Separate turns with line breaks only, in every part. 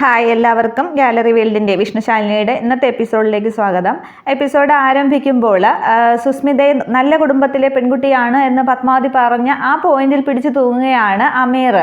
Hi എല്ലാവർക്കും gallery വേൾഡിന്റെ വിഷ്ണുശാലിനിയുടെ ഇന്നത്തെ എപ്പിസോഡിലേക്ക് സ്വാഗതം. എപ്പിസോഡ് ആരംഭിക്കുമ്പോൾ സുസ്മിതയെ നല്ല കുടുംബത്തിലെ പെൺകുട്ടിയാണ് എന്ന് പത്മാവതി പറഞ്ഞ ആ പോയിന്റിൽ പിടിച്ചു തൂങ്ങുകയാണ് അമീർ.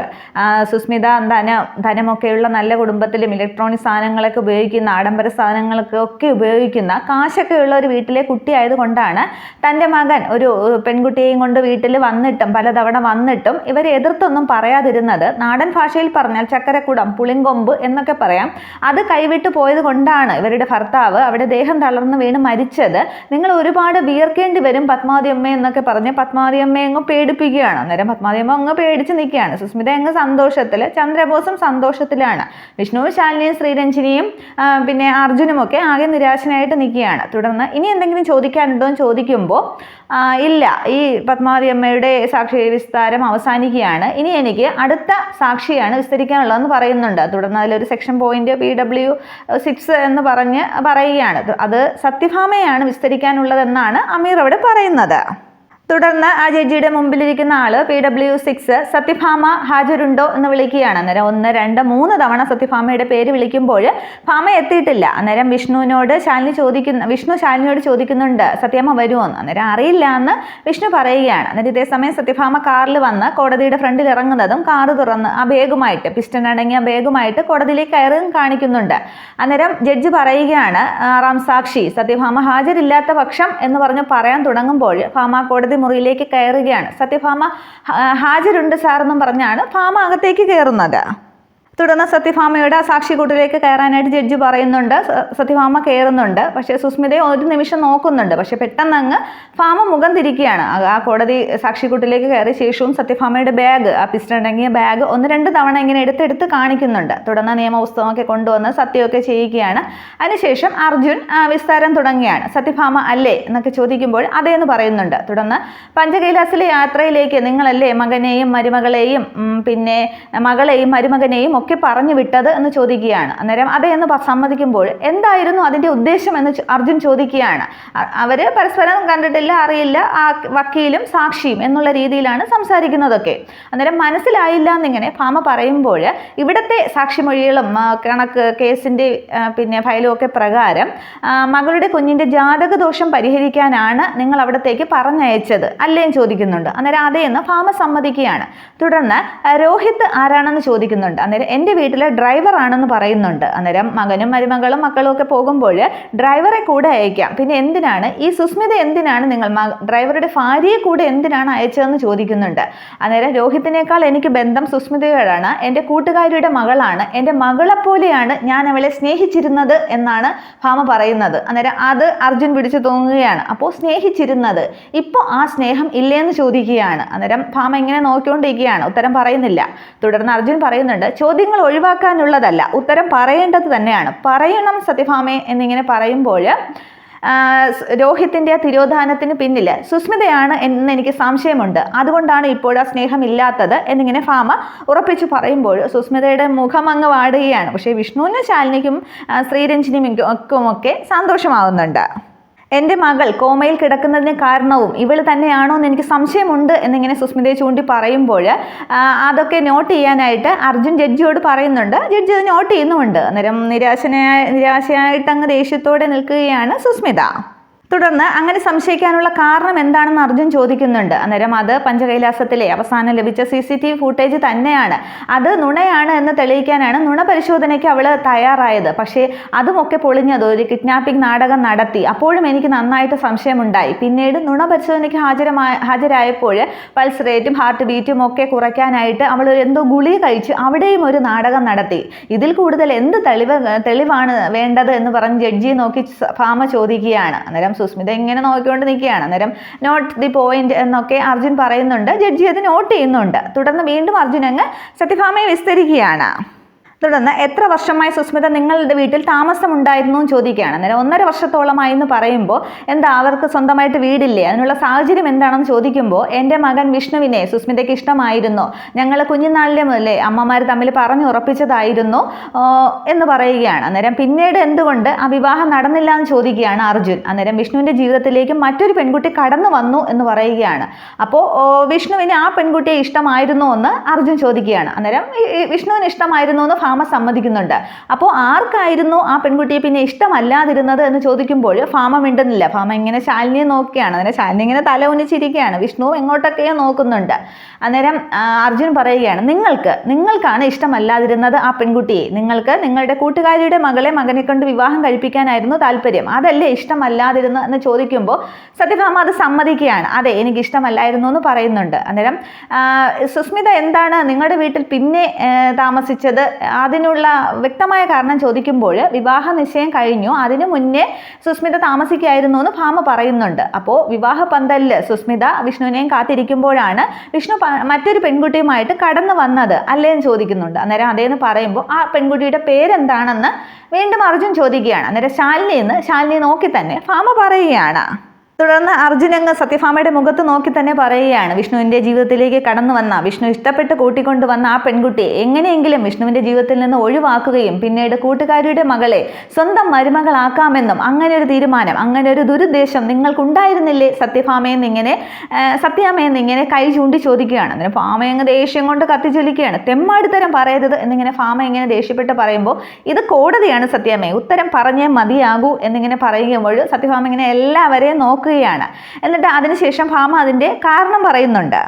സുസ്മിത ധന ധനമൊക്കെയുള്ള നല്ല കുടുംബത്തിലും ഇലക്ട്രോണിക് സാധനങ്ങളൊക്കെ ഉപയോഗിക്കുന്ന ആഡംബര സാധനങ്ങളൊക്കെ ഒക്കെ ഉപയോഗിക്കുന്ന കാശൊക്കെയുള്ള ഒരു വീട്ടിലെ കുട്ടിയായതുകൊണ്ടാണ് തന്റെ മകൻ ഒരു പെൺകുട്ടിയെയും കൊണ്ട് വീട്ടിൽ വന്നിട്ടും പലതവണ വന്നിട്ടും ഇവരെ എതിർത്തൊന്നും പറയാതിരുന്നത്. നാടൻ ഭാഷയിൽ പറഞ്ഞാൽ ചക്കരക്കുടം പുളിങ്കൊമ്പ് എന്നൊക്കെ പറയാം. അത് കൈവിട്ട് പോയത് കൊണ്ടാണ് ഇവരുടെ ഭർത്താവ് അവിടെ ദേഹം തളർന്ന് വീണ് മരിച്ചത്. നിങ്ങൾ ഒരുപാട് വിയർക്കേണ്ടി വരും പത്മാവതി അമ്മ എന്നൊക്കെ പറഞ്ഞ് പത്മാവതി അമ്മയെ അങ്ങ് പേടിപ്പിക്കുകയാണ്. അന്നേരം പത്മാവതി അമ്മ അങ്ങ് പേടിച്ച് നിൽക്കുകയാണ്. സുസ്മിത അങ്ങ് സന്തോഷത്തിൽ ചന്ദ്രബോസും സന്തോഷത്തിലാണ്. വിഷ്ണു ശാലിനിയും ശ്രീരഞ്ജിനിയും പിന്നെ അർജുനും ഒക്കെ ആകെ നിരാശനായിട്ട് നിൽക്കുകയാണ്. തുടർന്ന് ഇനി എന്തെങ്കിലും ചോദിക്കാനുണ്ടോ എന്ന് ചോദിക്കുമ്പോൾ ഇല്ല. ഈ പത്മാവതി അമ്മയുടെ സാക്ഷി വിസ്താരം അവസാനിക്കുകയാണ്. ഇനി എനിക്ക് അടുത്ത സാക്ഷിയാണ് വിസ്തരിക്കാനുള്ളതെന്ന് പറയുന്നുണ്ട്. തുടർന്ന് അതിലൊരു section point P W six എന്ന് പറഞ്ഞ് പറയുകയാണ്. അത് സത്യഭാമയാണ് വിസ്തരിക്കാനുള്ളതെന്നാണ് അമീർ അവിടെ പറയുന്നത്. തുടർന്ന് ആ ജഡ്ജിയുടെ മുമ്പിലിരിക്കുന്ന ആൾ പി ഡബ്ല്യു സിക്സ് സത്യഭാമ ഹാജരുണ്ടോ എന്ന് വിളിക്കുകയാണ്. അന്നേരം ഒന്ന് രണ്ട് മൂന്ന് തവണ സത്യഭാമയുടെ പേര് വിളിക്കുമ്പോൾ ഭാമ എത്തിയിട്ടില്ല. അന്നേരം വിഷ്ണുവിനോട് ശാലിനി ചോദിക്കുന്ന വിഷ്ണു ശാലിനിയോട് ചോദിക്കുന്നുണ്ട് സത്യഭാമ വരുമോ എന്ന് അന്നേരം അറിയില്ല എന്ന് വിഷ്ണു പറയുകയാണ്. അന്നേരം ഇതേ സമയം സത്യഭാമ കാറിൽ വന്ന് കോടതിയുടെ ഫ്രണ്ടിൽ ഇറങ്ങുന്നതും കാറ് തുറന്ന് ആ ബാഗുമായിട്ട് പിസ്റ്റൺ അടങ്ങിയ ബാഗുമായിട്ട് കോടതിയിലേക്ക് കയറും കാണിക്കുന്നുണ്ട്. അന്നേരം ജഡ്ജി പറയുകയാണ് ആറാം സാക്ഷി സത്യഭാമ ഹാജരില്ലാത്ത പക്ഷം എന്ന് പറഞ്ഞ് പറയാൻ തുടങ്ങുമ്പോൾ ഭാമ കോടതി മുറിയിലേക്ക് കയറുകയാണ്. സത്യഭാമ "ഹാ- ഹാജരുണ്ട് സാർ എന്നും പറഞ്ഞാണ് ഭാമ അകത്തേക്ക് കയറുന്നത്. തുടർന്ന് സത്യഭാമയുടെ ആ സാക്ഷിക്കൂട്ടിലേക്ക് കയറാനായിട്ട് ജഡ്ജി പറയുന്നുണ്ട്. സത്യഭാമ കയറുന്നുണ്ട്. പക്ഷേ സുസ്മിതയെ ഒരു നിമിഷം നോക്കുന്നുണ്ട്. പക്ഷേ പെട്ടെന്ന് അങ്ങ് ഫാമ മുഖം തിരിക്കുകയാണ്. ആ- കോടതി സാക്ഷിക്കൂട്ടിലേക്ക് കയറിയ ശേഷവും സത്യഭാമയുടെ ബാഗ് ആ പിസ്റ്റൺ അടങ്ങിയ ബാഗ് ഒന്ന് രണ്ട് തവണ ഇങ്ങനെ എടുത്തെടുത്ത് കാണിക്കുന്നുണ്ട്. തുടർന്ന് നിയമപുസ്തകമൊക്കെ കൊണ്ടുവന്ന് സത്യമൊക്കെ ചെയ്യുകയാണ് അതിനുശേഷം അർജുൻ വിസ്താരം തുടങ്ങുകയാണ്. സത്യഭാമ അല്ലേ എന്നൊക്കെ ചോദിക്കുമ്പോൾ അതേ എന്ന് പറയുന്നുണ്ട്. തുടർന്ന് പഞ്ചകൈലാസിലെ യാത്രയിലേക്ക് നിങ്ങളല്ലേ മകനെയും മരുമകളെയും പിന്നെ മകളെയും മരുമകനെയും ഒക്കെ പറഞ്ഞു വിട്ടത് എന്ന് ചോദിക്കുകയാണ്. അന്നേരം അതെ എന്ന് സമ്മതിക്കുമ്പോൾ എന്തായിരുന്നു അതിന്റെ ഉദ്ദേശം എന്ന് അർജുൻ ചോദിക്കുകയാണ്. അവർ പരസ്പരം കണ്ടിട്ടില്ല അറിയില്ല ആ വക്കീലും സാക്ഷിയും എന്നുള്ള രീതിയിലാണ് സംസാരിക്കുന്നതൊക്കെ. അന്നേരം മനസ്സിലായില്ല എന്നിങ്ങനെ ഭാമ പറയുമ്പോൾ ഇവിടുത്തെ സാക്ഷിമൊഴികളും കണക്ക് കേസിന്റെ പിന്നെ ഫയലും ഒക്കെ പ്രകാരം മകളുടെ കുഞ്ഞിന്റെ ജാതക ദോഷം പരിഹരിക്കാനാണ് നിങ്ങൾ അവിടത്തേക്ക് പറഞ്ഞയച്ചത് അല്ലേ ചോദിക്കുന്നുണ്ട്. അന്നേരം അതേ എന്ന് ഭാമ സമ്മതിക്കുകയാണ്. തുടർന്ന് രോഹിത് ആരാണെന്ന് ചോദിക്കുന്നുണ്ട്. അന്നേരം എന്റെ വീട്ടിലെ ഡ്രൈവർ ആണെന്ന് പറയുന്നുണ്ട്. അന്നേരം മകനും മരുമകളും മക്കളും ഒക്കെ പോകുമ്പോൾ ഡ്രൈവറെ കൂടെ അയക്കാം. പിന്നെ എന്തിനാണ്? ഈ സുസ്മിത എന്തിനാണ് നിങ്ങൾ ഡ്രൈവറുടെ ഭാര്യയെ കൂടെ എന്തിനാണ് അയച്ചതെന്ന് ചോദിക്കുന്നുണ്ട്. അന്നേരം രോഹിത്തിനേക്കാൾ എനിക്ക് ബന്ധം സുസ്മിതയോടാണ് എന്റെ കൂട്ടുകാരിയുടെ മകളാണ് എന്റെ മകളെപ്പോലെയാണ് ഞാൻ അവളെ സ്നേഹിച്ചിരുന്നത് എന്നാണ് ഭാമ പറയുന്നത്. അന്നേരം അത് അർജുൻ പിടിച്ചു തോന്നുകയാണ് അപ്പോൾ സ്നേഹിച്ചിരുന്നത്? ഇപ്പോൾ ആ സ്നേഹം ഇല്ലേന്ന് ചോദിക്കുകയാണ്. അന്നേരം ഭാമ ഇങ്ങനെ നോക്കിക്കൊണ്ടിരിക്കുകയാണ്. ഉത്തരം പറയുന്നില്ല. തുടർന്ന് അർജുൻ പറയുന്നുണ്ട് ചോദ്യങ്ങൾ ഒഴിവാക്കാനുള്ളതല്ല. ഉത്തരം പറയേണ്ടത് തന്നെയാണ്. പറയണം സത്യഭാമേ എന്നിങ്ങനെ പറയുമ്പോൾ രോഹിത്തിന്റെ തിരോധാനത്തിന് പിന്നിൽ സുസ്മിതയാണ് എന്ന് എനിക്ക് സംശയമുണ്ട്. അതുകൊണ്ടാണ് ഇപ്പോൾ ആ സ്നേഹമില്ലാത്തത് എന്നിങ്ങനെ ഫാമ ഉറപ്പിച്ച് പറയുമ്പോൾ സുസ്മിതയുടെ മുഖം അങ്ങ് വാടുകയാണ്. പക്ഷേ വിഷ്ണുവിനും ശാലിനിക്കും ശ്രീരഞ്ജിനിക്കും ഒക്കെ സന്തോഷമാവുന്നുണ്ട്. എന്റെ മകൾ കോമയിൽ കിടക്കുന്നതിന് കാരണവും ഇവൾ തന്നെയാണോ എന്ന് എനിക്ക് സംശയമുണ്ട് എന്നിങ്ങനെ സുസ്മിതയെ ചൂണ്ടി പറയുമ്പോൾ അതൊക്കെ നോട്ട് ചെയ്യാനായിട്ട് അർജുൻ ജഡ്ജിയോട് പറയുന്നുണ്ട്. ജഡ്ജി അത് നോട്ട് ചെയ്യുന്നുമുണ്ട്. അന്നേരം നിരാശനായ നിരാശയായിട്ട് അങ്ങ് ദേഷ്യത്തോടെ നിൽക്കുകയാണ് സുസ്മിത. തുടർന്ന് അങ്ങനെ സംശയിക്കാനുള്ള കാരണം എന്താണെന്ന് അർജുൻ ചോദിക്കുന്നുണ്ട്. അന്നേരം അത് പഞ്ചകൈലാസത്തിലെ അവസാനം ലഭിച്ച C C T V footage തന്നെയാണ്. അത് നുണയാണ് എന്ന് തെളിയിക്കാനാണ് നുണ പരിശോധനയ്ക്ക് അവൾ തയ്യാറായത്. പക്ഷേ അതുമൊക്കെ പൊളിഞ്ഞത് ഒരു കിഡ്നാപ്പിംഗ് നാടകം നടത്തി. അപ്പോഴും എനിക്ക് നന്നായിട്ട് സംശയമുണ്ടായി. പിന്നീട് നുണ പരിശോധനയ്ക്ക് ഹാജരമായ ഹാജരായപ്പോൾ പൾസ് റേറ്റും ഹാർട്ട് ബീറ്റും ഒക്കെ കുറയ്ക്കാനായിട്ട് അവൾ എന്തോ ഗുളി കഴിച്ച് അവിടെയും ഒരു നാടകം നടത്തി. ഇതിൽ കൂടുതൽ എന്ത് തെളിവ് തെളിവാണ് വേണ്ടത് എന്ന് പറഞ്ഞ് ജഡ്ജിയെ നോക്കി ഫാമ ചോദിക്കുകയാണ്. അന്നേരം സുസ്മിത ഇങ്ങനെ നോക്കിക്കൊണ്ട് നിൽക്കുകയാണ്? അന്നേരം നോട്ട് ദി പോയിന്റ് എന്നൊക്കെ അർജുൻ പറയുന്നുണ്ട്. ജഡ്ജി അത് നോട്ട് ചെയ്യുന്നുണ്ട്. തുടർന്ന് വീണ്ടും അർജുൻ അങ്ങ് സത്യഭാമയെ വിസ്തരിക്കുകയാണ്. തുടർന്ന് എത്ര വർഷമായി സുസ്മിത നിങ്ങളുടെ വീട്ടിൽ താമസമുണ്ടായിരുന്നു എന്ന് ചോദിക്കുകയാണ്. അന്നേരം ഒന്നര വർഷത്തോളമായി എന്ന് പറയുമ്പോൾ എന്താ അവർക്ക് സ്വന്തമായിട്ട് വീടില്ലേ? അതിനുള്ള സാഹചര്യം എന്താണെന്ന് ചോദിക്കുമ്പോൾ എന്റെ മകൻ വിഷ്ണുവിനെ സുസ്മിതയ്ക്ക് ഇഷ്ടമായിരുന്നു. ഞങ്ങൾ കുഞ്ഞുനാളിലെ മുതലേ അമ്മമാർ തമ്മിൽ പറഞ്ഞു ഉറപ്പിച്ചതായിരുന്നു എന്ന് പറയുകയാണ്. അന്നേരം പിന്നീട് എന്തുകൊണ്ട് ആ വിവാഹം നടന്നില്ല എന്ന് ചോദിക്കുകയാണ് അർജുൻ. അന്നേരം വിഷ്ണുവിന്റെ ജീവിതത്തിലേക്ക് മറ്റൊരു പെൺകുട്ടി കടന്നു വന്നു എന്ന് പറയുകയാണ്. അപ്പോൾ വിഷ്ണുവിന് ആ പെൺകുട്ടിയെ ഇഷ്ടമായിരുന്നു എന്ന് അർജുൻ ചോദിക്കുകയാണ്. അന്നേരം വിഷ്ണുവിന് ഇഷ്ടമായിരുന്നു എന്ന് ഫാമ സമ്മതിക്കുന്നുണ്ട്. അപ്പോൾ ആർക്കായിരുന്നു ആ പെൺകുട്ടിയെ പിന്നെ ഇഷ്ടമല്ലാതിരുന്നത് എന്ന് ചോദിക്കുമ്പോൾ ഫാമ മിണ്ടുന്നില്ല. ഫാമ ഇങ്ങനെ ശാലിനിയെ നോക്കുകയാണ്. അന്നേരം ശാലിനി ഇങ്ങനെ തല ഉന്നിച്ചിരിക്കുകയാണ് വിഷ്ണു എങ്ങോട്ടൊക്കെയോ നോക്കുന്നുണ്ട്. അന്നേരം അർജുൻ പറയുകയാണ് നിങ്ങൾക്ക് നിങ്ങൾക്കാണ് ഇഷ്ടമല്ലാതിരുന്നത് ആ പെൺകുട്ടിയെ. നിങ്ങൾക്ക് നിങ്ങളുടെ കൂട്ടുകാരിയുടെ മകളെ മകനെ കൊണ്ട് വിവാഹം കഴിപ്പിക്കാനായിരുന്നു താല്പര്യം. അതല്ലേ ഇഷ്ടമല്ലാതിരുന്നു എന്ന് ചോദിക്കുമ്പോൾ സത്യഭാമ അത് സമ്മതിക്കുകയാണ്. അതെ എനിക്ക് ഇഷ്ടമല്ലായിരുന്നു എന്ന് പറയുന്നുണ്ട്. അന്നേരം സുസ്മിത എന്താണ് നിങ്ങളുടെ വീട്ടിൽ പിന്നെ താമസിച്ചത്? അതിനുള്ള വ്യക്തമായ കാരണം ചോദിക്കുമ്പോൾ വിവാഹ നിശ്ചയം കഴിഞ്ഞു. അതിനു മുന്നേ സുസ്മിത താമസിക്കായിരുന്നു എന്ന് ഭാമ പറയുന്നുണ്ട്. അപ്പോൾ വിവാഹ പന്തലിൽ സുസ്മിത വിഷ്ണുവിനെയും കാത്തിരിക്കുമ്പോഴാണ് വിഷ്ണു മറ്റൊരു പെൺകുട്ടിയുമായിട്ട് കടന്നു വന്നത് അല്ലേന്ന് ചോദിക്കുന്നുണ്ട്. അന്നേരം അതേന്ന് പറയുമ്പോൾ ആ പെൺകുട്ടിയുടെ പേരെന്താണെന്ന് വീണ്ടും അർജുൻ ചോദിക്കുകയാണ്. അന്നേരം ശാലിനി എന്ന് ശാലിനി നോക്കി തന്നെ ഭാമ പറയുകയാണ്. തുടർന്ന് അർജുൻ അങ്ങ് സത്യഭാമയുടെ മുഖത്ത് നോക്കി തന്നെ പറയുകയാണ് വിഷ്ണുവിന്റെ ജീവിതത്തിലേക്ക് കടന്നു വന്ന വിഷ്ണു ഇഷ്ടപ്പെട്ട് കൂട്ടിക്കൊണ്ടു വന്ന ആ പെൺകുട്ടിയെ എങ്ങനെയെങ്കിലും വിഷ്ണുവിന്റെ ജീവിതത്തിൽ നിന്ന് ഒഴിവാക്കുകയും പിന്നീട് കൂട്ടുകാരിയുടെ മകളെ സ്വന്തം മരുമകളാക്കാമെന്നും അങ്ങനെ ഒരു തീരുമാനം അങ്ങനെ ഒരു ദുരുദ്ദേശം നിങ്ങൾക്കുണ്ടായിരുന്നില്ലേ? സത്യഭാമയെന്ന് ഇങ്ങനെ സത്യാമയെന്ന് സത്യാമ്മയെന്ന് ഇങ്ങനെ കൈ ചൂണ്ടി ചോദിക്കുകയാണ്. അങ്ങനെ ഭാമ അങ്ങ് ദേഷ്യം കൊണ്ട് കത്തിച്ചൊലിക്കുകയാണ്. തെമ്മാടിത്തരം പറയരുത് എന്നിങ്ങനെ ഭാമ ഇങ്ങനെ ദേഷ്യപ്പെട്ട് പറയുമ്പോൾ ഇത് കോടതിയാണ് സത്യാമയെ ഉത്തരം പറഞ്ഞേ മതിയാകൂ എന്നിങ്ങനെ പറയുമ്പോൾ സത്യഭാമ ഇങ്ങനെ എല്ലാവരെയും നോക്കുകയാണ് എന്നിട്ട് അതിനുശേഷം ഭാമ അതിന്റെ കാരണം പറയുന്നുണ്ട്.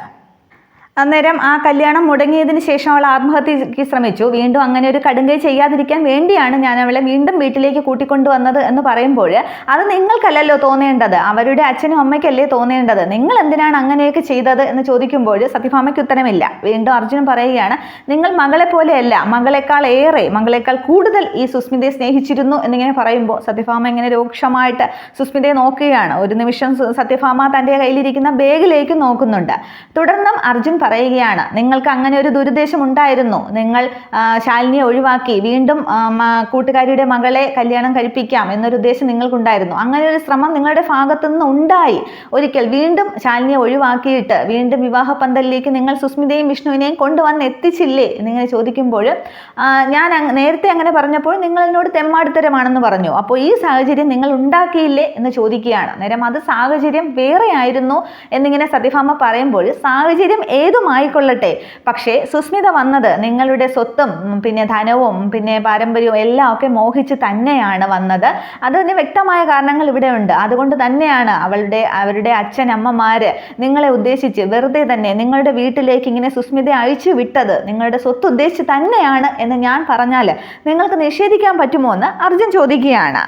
അന്നേരം ആ കല്യാണം മുടങ്ങിയതിന് ശേഷം അവൾ ആത്മഹത്യക്ക് ശ്രമിച്ചു. വീണ്ടും അങ്ങനെ ഒരു കടുങ്കൈ ചെയ്യാതിരിക്കാൻ വേണ്ടിയാണ് ഞാൻ അവളെ വീണ്ടും വീട്ടിലേക്ക് കൂട്ടിക്കൊണ്ടുവന്നത് എന്ന് പറയുമ്പോൾ അത് നിങ്ങൾക്കല്ലല്ലോ തോന്നേണ്ടത്. അവരുടെ അച്ഛനും അമ്മയ്ക്കല്ലേ തോന്നേണ്ടത്. നിങ്ങൾ എന്തിനാണ് അങ്ങനെയൊക്കെ ചെയ്തത് എന്ന് ചോദിക്കുമ്പോൾ സത്യഭാമയ്ക്ക് ഉത്തരമില്ല. വീണ്ടും അർജുനൻ പറയുകയാണ് നിങ്ങൾ മകളെ പോലെയല്ല മകളെക്കാൾ ഏറെ മകളെക്കാൾ കൂടുതൽ ഈ സുസ്മിതയെ സ്നേഹിച്ചിരുന്നു എന്നിങ്ങനെ പറയുമ്പോൾ സത്യഭാമ ഇങ്ങനെ രൂക്ഷമായിട്ട് സുസ്മിതയെ നോക്കുകയാണ്. ഒരു നിമിഷം സത്യഭാമ തന്റെ കയ്യിലിരിക്കുന്ന ബാഗിലേക്ക് നോക്കുന്നുണ്ട്. തുടർന്നും അർജുൻ പറയുകയാണ്. നിങ്ങൾക്ക് അങ്ങനെ ഒരു ദുരുദ്ദേശം ഉണ്ടായിരുന്നു. നിങ്ങൾ ശാലിനിയെ ഒഴിവാക്കി. വീണ്ടും കൂട്ടുകാരിയുടെ മകളെ കല്യാണം കഴിപ്പിക്കാം എന്നൊരു ഉദ്ദേശം നിങ്ങൾക്കുണ്ടായിരുന്നു. അങ്ങനെ ഒരു ശ്രമം നിങ്ങളുടെ ഭാഗത്തു നിന്ന് ഉണ്ടായി. ഒരിക്കൽ വീണ്ടും ശാലിനിയെ ഒഴിവാക്കിയിട്ട് വീണ്ടും വിവാഹ പന്തലിലേക്ക് നിങ്ങൾ സുസ്മിതയും വിഷ്ണുവിനെയും കൊണ്ടുവന്ന് എത്തിച്ചില്ലേ എന്നിങ്ങനെ ചോദിക്കുമ്പോൾ ഞാൻ നേരത്തെ അങ്ങനെ പറഞ്ഞപ്പോൾ നിങ്ങൾ എന്നോട് തെമ്മാടിത്തരമാണെന്ന് പറഞ്ഞു. അപ്പോൾ ഈ സാഹചര്യം നിങ്ങൾ ഉണ്ടാക്കിയില്ലേ എന്ന് ചോദിക്കുകയാണ്. നേരം അത് സാഹചര്യം വേറെ ആയിരുന്നു എന്നിങ്ങനെ സത്യഭാമ പറയുമ്പോൾ സാഹചര്യം ഏതുമായിക്കൊള്ളട്ടെ പക്ഷേ സുസ്മിത വന്നത് നിങ്ങളുടെ സ്വത്തും പിന്നെ ധനവും പിന്നെ പാരമ്പര്യവും എല്ലാം ഒക്കെ മോഹിച്ച് തന്നെയാണ് വന്നത്. അതിന് വ്യക്തമായ കാരണങ്ങൾ ഇവിടെ ഉണ്ട്. അതുകൊണ്ട് തന്നെയാണ് അവളുടെ അവരുടെ അച്ഛൻ അമ്മമാര് നിങ്ങളെ ഉദ്ദേശിച്ച് വെറുതെ തന്നെ നിങ്ങളുടെ വീട്ടിലേക്ക് ഇങ്ങനെ സുസ്മിത അഴിച്ചു വിട്ടത് നിങ്ങളുടെ സ്വത്ത് ഉദ്ദേശിച്ച് തന്നെയാണ് എന്ന് ഞാൻ പറഞ്ഞാൽ നിങ്ങൾക്ക് നിഷേധിക്കാൻ പറ്റുമോ എന്ന് അർജുൻ ചോദിക്കുകയാണ്.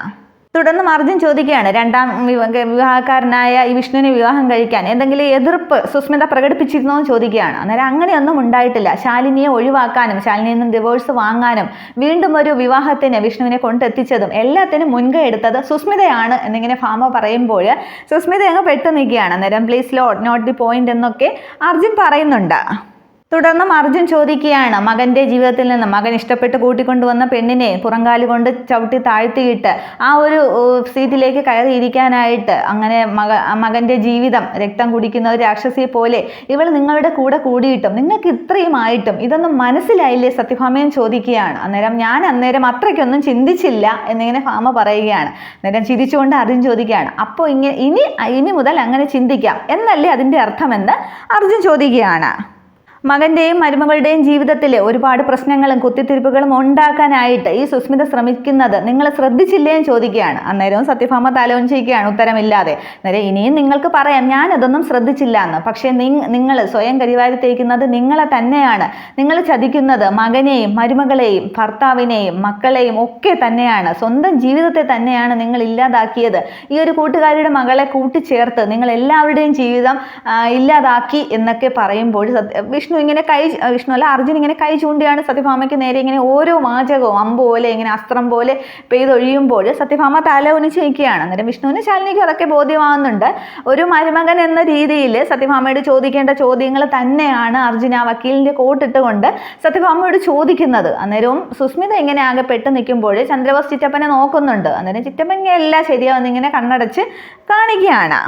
തുടർന്ന് അർജുൻ ചോദിക്കുകയാണ്. രണ്ടാം വിവ- വിവാഹക്കാരനായ ഈ വിഷ്ണുവിനെ വിവാഹം കഴിക്കാൻ എന്തെങ്കിലും എതിർപ്പ് സുസ്മിത പ്രകടിപ്പിച്ചിരുന്നോ എന്ന് ചോദിക്കുകയാണ്. അന്നേരം അങ്ങനെയൊന്നും ഉണ്ടായിട്ടില്ല. ശാലിനിയെ ഒഴിവാക്കാനും ശാലിനിയിൽ നിന്നും ഡിവോഴ്സ് വാങ്ങാനും വീണ്ടും ഒരു വിവാഹത്തിന് വിഷ്ണുവിനെ കൊണ്ടെത്തിച്ചതും എല്ലാത്തിനും മുൻകൈ എടുത്തത് സുസ്മിതയാണ് എന്നിങ്ങനെ ഫാമ പറയുമ്പോൾ സുസ്മിത അങ്ങ് പെട്ടു നിൽക്കുകയാണ് അന്നേരം please lot not the point എന്നൊക്കെ അർജുൻ പറയുന്നുണ്ട്. തുടർന്നും അർജുൻ ചോദിക്കുകയാണ് മകന്റെ ജീവിതത്തിൽ നിന്ന് മകൻ ഇഷ്ടപ്പെട്ട് കൂട്ടിക്കൊണ്ടുവന്ന പെണ്ണിനെ പുറങ്കാൽ കൊണ്ട് ചവിട്ടി താഴ്ത്തിയിട്ട് ആ ഒരു സീറ്റിലേക്ക് കയറിയിരിക്കാനായിട്ട് അങ്ങനെ മക മകന്റെ ജീവിതം രക്തം കുടിക്കുന്ന ഒരു രാക്ഷസിയെ പോലെ ഇവൾ നിങ്ങളുടെ കൂടെ കൂടിയിട്ടും നിങ്ങൾക്ക് ഇത്രയും ആയിട്ടും ഇതൊന്നും മനസ്സിലായില്ലേ? സത്യഭാമയൻ ചോദിക്കുകയാണ്. അന്നേരം ഞാൻ അന്നേരം അത്രയ്ക്കൊന്നും ചിന്തിച്ചില്ല എന്നിങ്ങനെ ഭാമ പറയുകയാണ്. അന്നേരം ചിരിച്ചുകൊണ്ട് അർജുൻ ചോദിക്കുകയാണ് അപ്പോൾ ഇങ്ങനെ ഇനി ഇനി മുതൽ അങ്ങനെ ചിന്തിക്കാം? എന്നല്ലേ അതിന്റെ അർത്ഥമെന്ന് അർജുൻ ചോദിക്കുകയാണ്. മകന്റെയും മരുമകളുടെയും ജീവിതത്തിൽ ഒരുപാട് പ്രശ്നങ്ങളും കുത്തിത്തിരിപ്പുകളും ഉണ്ടാക്കാനായിട്ട് ഈ സുസ്മിത ശ്രമിക്കുന്നത് നിങ്ങൾ ശ്രദ്ധിച്ചില്ലേ എന്ന് ചോദിക്കുകയാണ്. അന്നേരവും സത്യഭാമ തലോഞ്ചിക്കുകയാണ് ഉത്തരമില്ലാതെ. അന്നേരം ഇനിയും നിങ്ങൾക്ക് പറയാം ഞാൻ അതൊന്നും ശ്രദ്ധിച്ചില്ല എന്ന്. പക്ഷേ നിങ്ങൾ സ്വയം കരിവാരിത്തേക്കുന്നത് നിങ്ങളെ തന്നെയാണ്. നിങ്ങൾ ചതിക്കുന്നത് മകനെയും മരുമകളെയും ഭർത്താവിനെയും മക്കളെയും ഒക്കെ തന്നെയാണ്. സ്വന്തം ജീവിതത്തെ തന്നെയാണ് നിങ്ങൾ ഇല്ലാതാക്കിയത്. ഈ ഒരു കൂട്ടുകാരിയുടെ മകളെ കൂട്ടിച്ചേർത്ത് നിങ്ങൾ എല്ലാവരുടെയും ജീവിതം ഇല്ലാതാക്കി എന്നൊക്കെ പറയുമ്പോൾ സത്യ- വിഷ്ണു ഇങ്ങനെ കൈ വിഷ്ണു അല്ല അർജുൻ ഇങ്ങനെ കൈ ചൂണ്ടിയാണ് സത്യഭാമയ്ക്ക് നേരെ ഇങ്ങനെ ഓരോ വാചകവും അമ്പ് പോലെ ഇങ്ങനെ അസ്ത്രം പോലെ പെയ്തൊഴിയുമ്പോൾ സത്യഭാമ തല ഒന്നിച്ച് നിൽക്കുകയാണ് അന്നേരം വിഷ്ണുവിന് ശാലിനിക്കും അതൊക്കെ ബോധ്യമാകുന്നുണ്ട് ഒരു മരുമകൻ എന്ന രീതിയിൽ സത്യഭാമയോട് ചോദിക്കേണ്ട ചോദ്യങ്ങൾ തന്നെയാണ് അർജുൻ ആ വക്കീലിന്റെ കോട്ടിട്ടുകൊണ്ട് സത്യഭാമയോട് ചോദിക്കുന്നത്. അന്നേരവും സുസ്മിത ഇങ്ങനെ ആകെ പെട്ട് നിൽക്കുമ്പോൾ ചന്ദ്രബോസ് ചിറ്റപ്പനെ നോക്കുന്നുണ്ട്. അന്നേരം ചിറ്റപ്പൻ എല്ലാം ശരിയാവുന്ന ഇങ്ങനെ കണ്ണടച്ച് കാണിക്കുകയാണ്.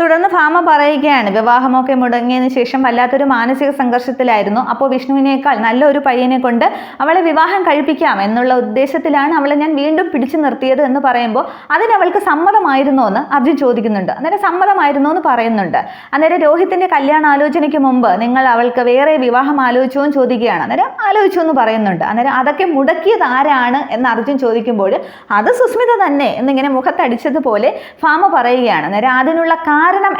തുടർന്ന് ഭാമ പറയുകയാണ് വിവാഹമൊക്കെ മുടങ്ങിയതിന് ശേഷം വല്ലാത്തൊരു മാനസിക സംഘർഷത്തിലായിരുന്നു. അപ്പോൾ വിഷ്ണുവിനേക്കാൾ നല്ലൊരു പയ്യനെ കൊണ്ട് അവളെ വിവാഹം കഴിപ്പിക്കാം എന്നുള്ള ഉദ്ദേശത്തിലാണ് അവളെ ഞാൻ വീണ്ടും പിടിച്ചു നിർത്തിയത് എന്ന് പറയുമ്പോൾ അതിനവൾക്ക് സമ്മതമായിരുന്നോ എന്ന് അർജുൻ ചോദിക്കുന്നുണ്ട്. അന്നേരം സമ്മതമായിരുന്നോ എന്ന് പറയുന്നുണ്ട്. അന്നേരം രോഹിത്തിന്റെ കല്യാണ ആലോചനയ്ക്ക് മുമ്പ് നിങ്ങൾ അവൾക്ക് വേറെ വിവാഹം ആലോചിച്ചോ എന്ന് ചോദിക്കുകയാണ്. അന്നേരം ആലോചിച്ചു എന്ന് പറയുന്നുണ്ട്. അന്നേരം അതൊക്കെ മുടക്കിയത് ആരാണ് എന്ന് അർജുൻ ചോദിക്കുമ്പോൾ അത് സുസ്മിത തന്നെ എന്നിങ്ങനെ മുഖത്തടിച്ചതുപോലെ ഫാമ പറയുകയാണ്. അന്നേരം അതിനുള്ള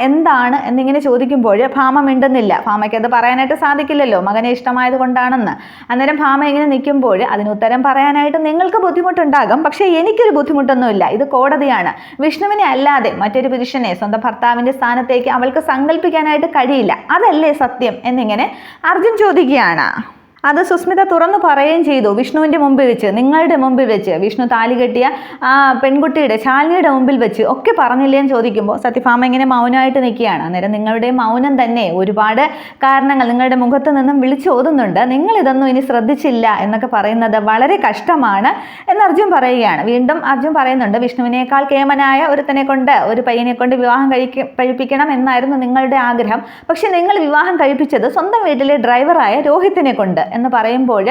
എന്താണ് എന്നിങ്ങനെ ചോദിക്കുമ്പോൾ ഭാമ മിണ്ടുന്നില്ല. ഭാമയ്ക്ക് അത് പറയാനായിട്ട് സാധിക്കില്ലല്ലോ. മകനെ ഇഷ്ടമായത് കൊണ്ടാണെന്ന്. അന്നേരം ഭാമ ഇങ്ങനെ നിൽക്കുമ്പോൾ അതിന് ഉത്തരം പറയാനായിട്ട് നിങ്ങൾക്ക് ബുദ്ധിമുട്ടുണ്ടാകും. പക്ഷേ എനിക്കൊരു ബുദ്ധിമുട്ടൊന്നുമില്ല. ഇത് കോടതിയാണ്. വിഷ്ണുവിനെ അല്ലാതെ മറ്റൊരു പുരുഷനെ സ്വന്തം ഭർത്താവിന്റെ സ്ഥാനത്തേക്ക് അവൾക്ക് സങ്കല്പിക്കാനായിട്ട് കഴിയില്ല. അതല്ലേ സത്യം എന്നിങ്ങനെ അർജുൻ ചോദിക്കുകയാണ്. അത് സുസ്മിത തുറന്നു പറയുകയും ചെയ്തു വിഷ്ണുവിന്റെ മുമ്പിൽ വെച്ച് നിങ്ങളുടെ മുമ്പിൽ വെച്ച്. വിഷ്ണു താലി കെട്ടിയ ആ പെൺകുട്ടിയുടെ ശാലിനിയുടെ മുമ്പിൽ വെച്ച് ഒക്കെ പറഞ്ഞില്ലേ എന്ന് ചോദിക്കുമ്പോൾ സത്യഭാമ ഇങ്ങനെ മൗനമായിട്ട് നിൽക്കുകയാണ്. അന്നേരം നിങ്ങളുടെ മൗനം തന്നെ ഒരുപാട് കാരണങ്ങൾ നിങ്ങളുടെ മുഖത്ത് നിന്നും വിളിച്ചു ഓതുന്നുണ്ട്. നിങ്ങൾ ഇതൊന്നും ഇനി ശ്രദ്ധിച്ചില്ല എന്നൊക്കെ പറയുന്നത് വളരെ കഷ്ടമാണ് എന്ന് അർജുൻ പറയുകയാണ്. വീണ്ടും അർജുൻ പറയുന്നുണ്ട് വിഷ്ണുവിനേക്കാൾ കേമനായ ഒരുത്തനെ കൊണ്ട് ഒരു പയ്യനെ കൊണ്ട് വിവാഹം കഴിക്ക കഴിപ്പിക്കണം എന്നായിരുന്നു നിങ്ങളുടെ ആഗ്രഹം. പക്ഷെ നിങ്ങൾ വിവാഹം കഴിപ്പിച്ചത് സ്വന്തം വീട്ടിലെ ഡ്രൈവറായ രോഹിത്തിനെ കൊണ്ട് എന്ന് പറയുമ്പോൾ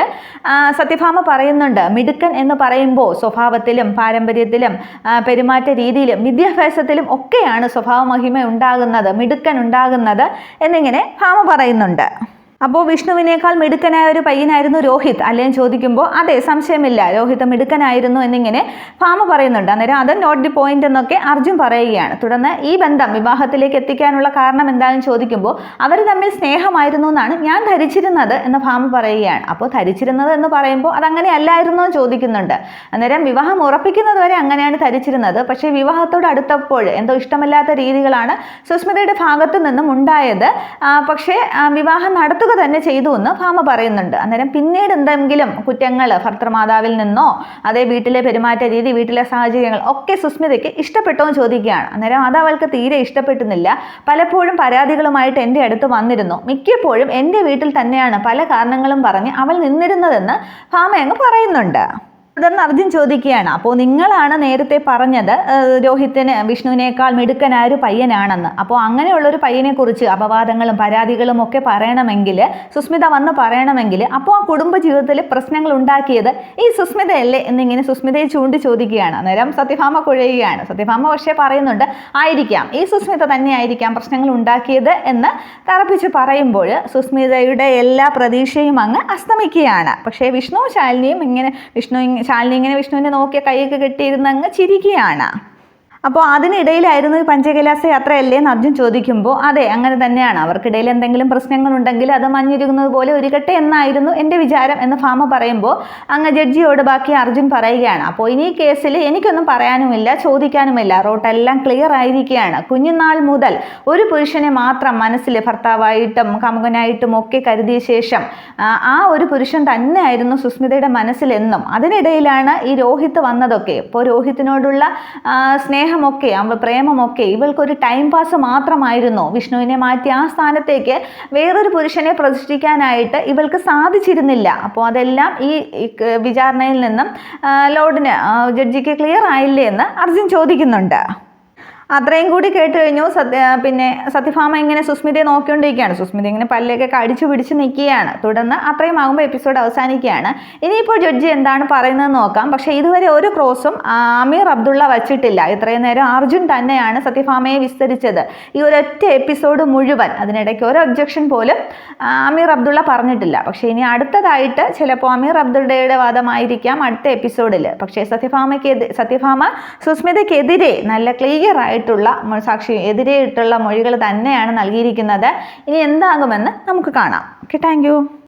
സത്യഭാമ പറയുന്നുണ്ട്. മിടുക്കൻ എന്ന് പറയുമ്പോൾ സ്വഭാവത്തിലും പാരമ്പര്യത്തിലും പെരുമാറ്റ രീതിയിലും വിദ്യാഭ്യാസത്തിലും ഒക്കെയാണ് സ്വഭാവ മഹിമ ഉണ്ടാകുന്നത് മിടുക്കൻ ഉണ്ടാകുന്നത് എന്നിങ്ങനെ ഭാമ പറയുന്നുണ്ട്. അപ്പോൾ വിഷ്ണുവിനേക്കാൾ മിടുക്കനായ ഒരു പയ്യനായിരുന്നു രോഹിത്. അല്ലെങ്കിൽ ചോദിക്കുമ്പോൾ അതെ സംശയമില്ല. രോഹിത് മിടുക്കനായിരുന്നു എന്നിങ്ങനെ ഭാമ പറയുന്നുണ്ട്. അന്നേരം അത് നോട്ട് ദി പോയിന്റ് എന്നൊക്കെ അർജുൻ പറയുകയാണ്. തുടർന്ന് ഈ ബന്ധം വിവാഹത്തിലേക്ക് എത്തിക്കാനുള്ള കാരണം എന്താണെന്ന് ചോദിക്കുമ്പോൾ അവർ തമ്മിൽ സ്നേഹമായിരുന്നു എന്നാണ് ഞാൻ ധരിച്ചിരുന്നത് എന്ന് ഭാമ പറയുകയാണ്. അപ്പോൾ ധരിച്ചിരുന്നത് എന്ന് പറയുമ്പോൾ അതങ്ങനെ അല്ലായിരുന്നു എന്ന് ചോദിക്കുന്നുണ്ട്. അന്നേരം വിവാഹം ഉറപ്പിക്കുന്നത് വരെ അങ്ങനെയാണ് ധരിച്ചിരുന്നത്. പക്ഷേ വിവാഹത്തോട് അടുത്തപ്പോൾ എന്തോ ഇഷ്ടമല്ലാത്ത രീതികളാണ് സുസ്മിതയുടെ ഭാഗത്തു നിന്നും ഉണ്ടായത്. പക്ഷേ വിവാഹം വിവാഹം നടത്തുക തന്നെ ചെയ്തു എന്ന് ഭാമ പറയുന്നുണ്ട്. അന്നേരം പിന്നീട് എന്തെങ്കിലും കുറ്റങ്ങൾ ഭർത്തൃമാതാവിൽ നിന്നോ അതേ വീട്ടിലെ പെരുമാറ്റ രീതി വീട്ടിലെ സാഹചര്യങ്ങൾ ഒക്കെ സുസ്മിതയ്ക്ക് ഇഷ്ടപ്പെട്ടോ എന്ന് ചോദിക്കുകയാണ്. അന്നേരം അത് അവൾക്ക് തീരെ ഇഷ്ടപ്പെട്ടുന്നില്ല. പലപ്പോഴും പരാതികളുമായിട്ട് എന്റെ അടുത്ത് വന്നിരുന്നു. മിക്കപ്പോഴും എന്റെ വീട്ടിൽ തന്നെയാണ് പല കാരണങ്ങളും പറഞ്ഞ് അവൾ നിന്നിരുന്നതെന്ന് ഭാമ അങ്ങ് പറയുന്നുണ്ട്. തുടർന്ന് അർജുൻ ചോദിക്കുകയാണ്. അപ്പോൾ നിങ്ങളാണ് നേരത്തെ പറഞ്ഞത് രോഹിത്തിന് വിഷ്ണുവിനേക്കാൾ മിടുക്കനായ ഒരു പയ്യനാണെന്ന്. അപ്പോൾ അങ്ങനെയുള്ള ഒരു പയ്യനെ കുറിച്ച് അപവാദങ്ങളും പരാതികളും ഒക്കെ പറയണമെങ്കിൽ സുസ്മിത വന്ന് പറയണമെങ്കിൽ അപ്പോൾ ആ കുടുംബ ജീവിതത്തിൽ പ്രശ്നങ്ങൾ ഉണ്ടാക്കിയത് ഈ സുസ്മിതയല്ലേ എന്നിങ്ങനെ സുസ്മിതയെ ചൂണ്ടി ചോദിക്കുകയാണ് അന്നേരം സത്യഭാമ കുഴയുകയാണ്. സത്യഭാമ പക്ഷേ പറയുന്നുണ്ട് ആയിരിക്കാം. ഈ സുസ്മിത തന്നെ ആയിരിക്കാം പ്രശ്നങ്ങൾ ഉണ്ടാക്കിയത് എന്ന് തറപ്പിച്ച് പറയുമ്പോൾ സുസ്മിതയുടെ എല്ലാ പ്രതീക്ഷയും അങ്ങ് അസ്തമിക്കുകയാണ്. പക്ഷേ വിഷ്ണു ശാലിനിയും ഇങ്ങനെ വിഷ്ണു ശാലിനി ഇങ്ങനെ വിഷ്ണുവിനെ നോക്കിയ കൈയൊക്കെ കെട്ടിയിരുന്ന് അങ്ങ് ചിരിക്കുകയാണ്. അപ്പോൾ അതിനിടയിലായിരുന്നു ഈ പഞ്ചകൈലാസ യാത്രയല്ലേ എന്ന് അർജുൻ ചോദിക്കുമ്പോൾ അതെ അങ്ങനെ തന്നെയാണ്. അവർക്കിടയിൽ എന്തെങ്കിലും പ്രശ്നങ്ങളുണ്ടെങ്കിൽ അത് മഞ്ഞിരുന്നത് പോലെ ഒരുകട്ടെ എന്നായിരുന്നു എന്റെ വിചാരം എന്ന് ഫാമ പറയുമ്പോൾ അങ്ങ് ജഡ്ജിയോട് ബാക്കി അർജുൻ പറയുകയാണ്. അപ്പോൾ ഇനി കേസിൽ എനിക്കൊന്നും പറയാനുമില്ല ചോദിക്കാനുമില്ല. റോട്ടെല്ലാം ക്ലിയർ ആയിരിക്കുകയാണ്. കുഞ്ഞുനാൾ മുതൽ ഒരു പുരുഷനെ മാത്രം മനസ്സിൽ ഭർത്താവായിട്ടും കാമുകനായിട്ടും ഒക്കെ കരുതിയ ശേഷം ആ, ഒരു പുരുഷൻ തന്നെയായിരുന്നു സുസ്മിതയുടെ മനസ്സിലെന്നും അതിനിടയിലാണ് ഈ രോഹിത് വന്നതൊക്കെ. ഇപ്പോൾ രോഹിത്തിനോടുള്ള ആ, സ്നേഹമൊക്കെ അവ പ്രേമമൊക്കെ ഇവൾക്കൊരു ടൈം പാസ് മാത്രമായിരുന്നു. വിഷ്ണുവിനെ മാറ്റി ആ സ്ഥാനത്തേക്ക് വേറൊരു പുരുഷനെ പ്രതിഷ്ഠിക്കാനായിട്ട് ഇവൾക്ക് സാധിച്ചിരുന്നില്ല. അപ്പോൾ അതെല്ലാം ഈ വിചാരണയിൽ നിന്നും ലോഡിന് ജഡ്ജിക്ക് ക്ലിയർ ആയില്ലേ എന്ന് അർജുൻ ചോദിക്കുന്നുണ്ട്. അത്രയും കൂടി കേട്ട് കഴിഞ്ഞു. സത്യ പിന്നെ സത്യഭാമ ഇങ്ങനെ സുസ്മിതയെ നോക്കിക്കൊണ്ടിരിക്കുകയാണ്. സുസ്മിത ഇങ്ങനെ പല്ലൊക്കെ കടിച്ചു പിടിച്ച് നിൽക്കുകയാണ്. തുടർന്ന് അത്രയും ആകുമ്പോൾ എപ്പിസോഡ് അവസാനിക്കുകയാണ്. ഇനിയിപ്പോൾ ജഡ്ജി എന്താണ് പറയുന്നത് നോക്കാം. പക്ഷേ ഇതുവരെ ഒരു ക്രോസും ആമീർ അബ്ദുള്ള വച്ചിട്ടില്ല. ഇത്രയും നേരം അർജുൻ തന്നെയാണ് സത്യഭാമയെ വിസ്തരിച്ചത്. ഈ ഒരൊറ്റ എപ്പിസോഡ് മുഴുവൻ അതിനിടയ്ക്ക് ഒരു ഒബ്ജക്ഷൻ പോലും ആമീർ അബ്ദുള്ള പറഞ്ഞിട്ടില്ല. പക്ഷേ ഇനി അടുത്തതായിട്ട് ചിലപ്പോൾ അമീർ അബ്ദുള്ളയുടെ വാദമായിരിക്കാം അടുത്ത എപ്പിസോഡിൽ പക്ഷേ സത്യഭാമയ്ക്ക് സത്യഭാമ സുസ്മിതയ്ക്കെതിരെ നല്ല ക്ലിയർ മ- സാക്ഷി എതിരെയിട്ടുള്ള മൊഴികൾ തന്നെയാണ് നൽകിയിരിക്കുന്നത്. ഇനി എന്താകുമെന്ന് നമുക്ക് കാണാം. Okay thank